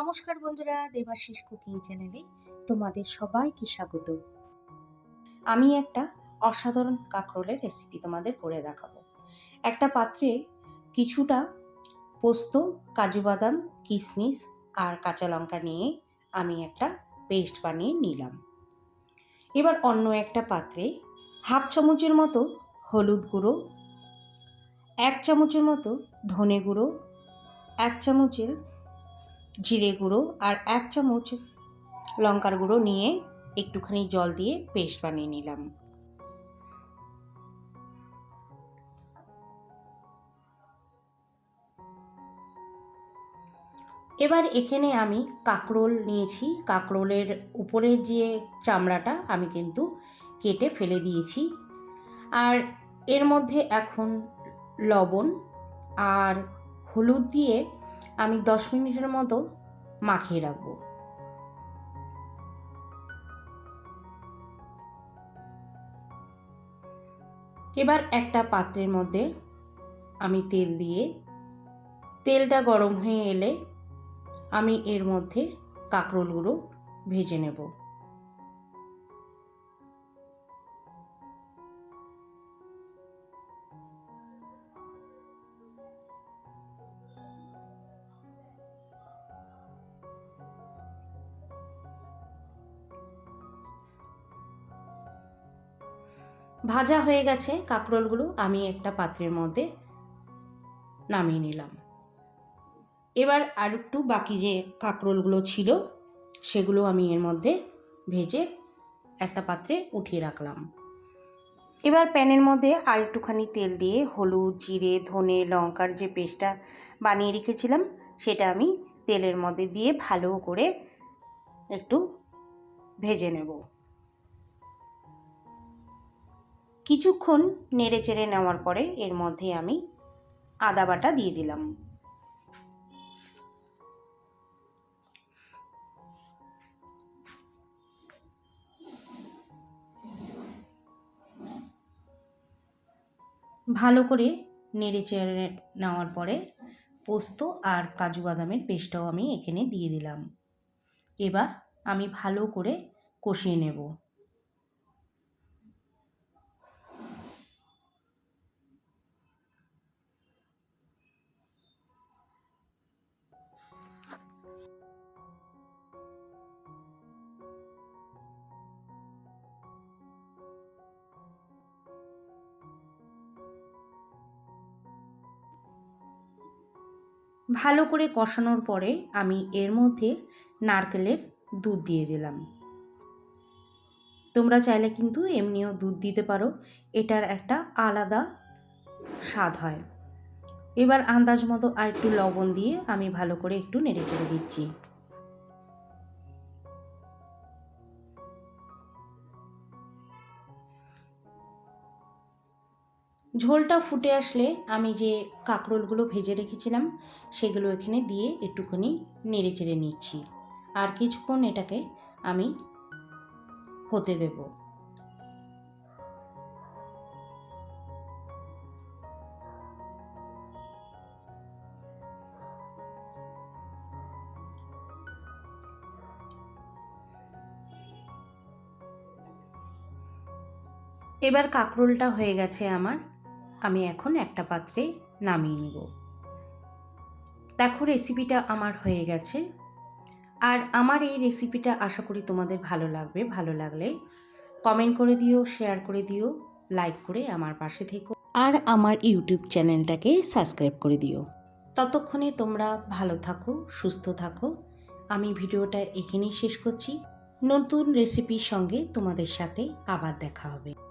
নমস্কার বন্ধুরা, দেবাশিস কুকিং চ্যানেলে তোমাদের সবাইকে স্বাগত। আমি একটা অসাধারণ কাঁকরোলের রেসিপি তোমাদের করে দেখাবো। একটা পাত্রে কিছুটা পোস্ত, কাজু বাদাম, কিশমিশ আর কাঁচা লঙ্কা নিয়ে আমি একটা পেস্ট বানিয়ে নিলাম। এবার অন্য একটা পাত্রে হাফ চামচের মতো হলুদ গুঁড়ো, এক চামচের মতো ধনে গুঁড়ো, এক চামচের জিরে গুঁড়ো আর এক চামচ লঙ্কার গুঁড়ো নিয়ে একটুখানি জল দিয়ে পেস্ট বানিয়ে নিলাম। এবার এখানে আমি কাঁকরোল নিয়েছি। কাঁকরোলের উপরের যে চামড়াটা আমি কিন্তু কেটে ফেলে দিয়েছি। আর এর মধ্যে এখন লবণ আর হলুদ দিয়ে আমি দশ মিনিটের মতো মাখিয়ে রাখব। এবার একটা পাত্রের মধ্যে আমি তেল দিয়ে, তেলটা গরম হয়ে এলে আমি এর মধ্যে কাঁকরোলগুলো ভেজে নেব। ভাজা হয়ে গেছে কাঁকরোলগুলো আমি একটা পাত্রের মধ্যে নামিয়ে নিলাম। এবার আর একটু বাকি যে কাঁকরোলগুলো ছিল, সেগুলো আমি এর মধ্যে ভেজে একটা পাত্রে উঠিয়ে রাখলাম। এবার প্যানের মধ্যে আর একটুখানি তেল দিয়ে হলুদ, জিরে, ধনে, লঙ্কার যে পেস্টটা বানিয়ে রেখেছিলাম, সেটা আমি তেলের মধ্যে দিয়ে ভালো করে একটু ভেজে নেব। কিছুক্ষণ নেড়ে চেড়ে নেওয়ার পরে এর মধ্যে আমি আদা বাটা দিয়ে দিলাম। ভালো করে নেড়ে চেড়ে নেওয়ার পরে পোস্ত আর কাজু বাদামের পেস্টটাও আমি এখানে দিয়ে দিলাম। এবার আমি ভালো করে কষিয়ে নেব। ভালো করে কষানোর পরে আমি এর মধ্যে নারকেলের দুধ দিয়ে দিলাম। তোমরা চাইলে কিন্তু এমনিও দুধ দিতে পারো, এটার একটা আলাদা স্বাদ হয়। এবার আন্দাজ মতো আর একটু লবণ দিয়ে আমি ভালো করে একটু নেড়ে চেড়ে দিচ্ছি। ঝোলটা ফুটে আসলে আমি যে কাঁকরোলগুলো ভেজে রেখেছিলাম, সেগুলো এখানে দিয়ে একটুখানি নেড়ে চেড়ে নিচ্ছি। আর কিছুক্ষণ এটাকে আমি হতে দেব। এবার কাঁকরোলটা হয়ে গেছে আমার। আমি এখন একটা পাত্রে নামিয়ে নিব। দেখো রেসিপিটা আমার হয়ে গেছে। আর আমার এই রেসিপিটা আশা করি তোমাদের ভালো লাগবে, ভালো লাগলে কমেন্ট করে দিও শেয়ার করে দিও লাইক করে আমার পাশে থেকো। আর আমার ইউটিউব চ্যানেলটাকে সাবস্ক্রাইব করে দিও। ততক্ষণে তোমরা ভালো থাকো, সুস্থ থাকো। আমি ভিডিওটা এখানেই শেষ করছি। নতুন রেসিপির সঙ্গে তোমাদের সাথে আবার দেখা হবে।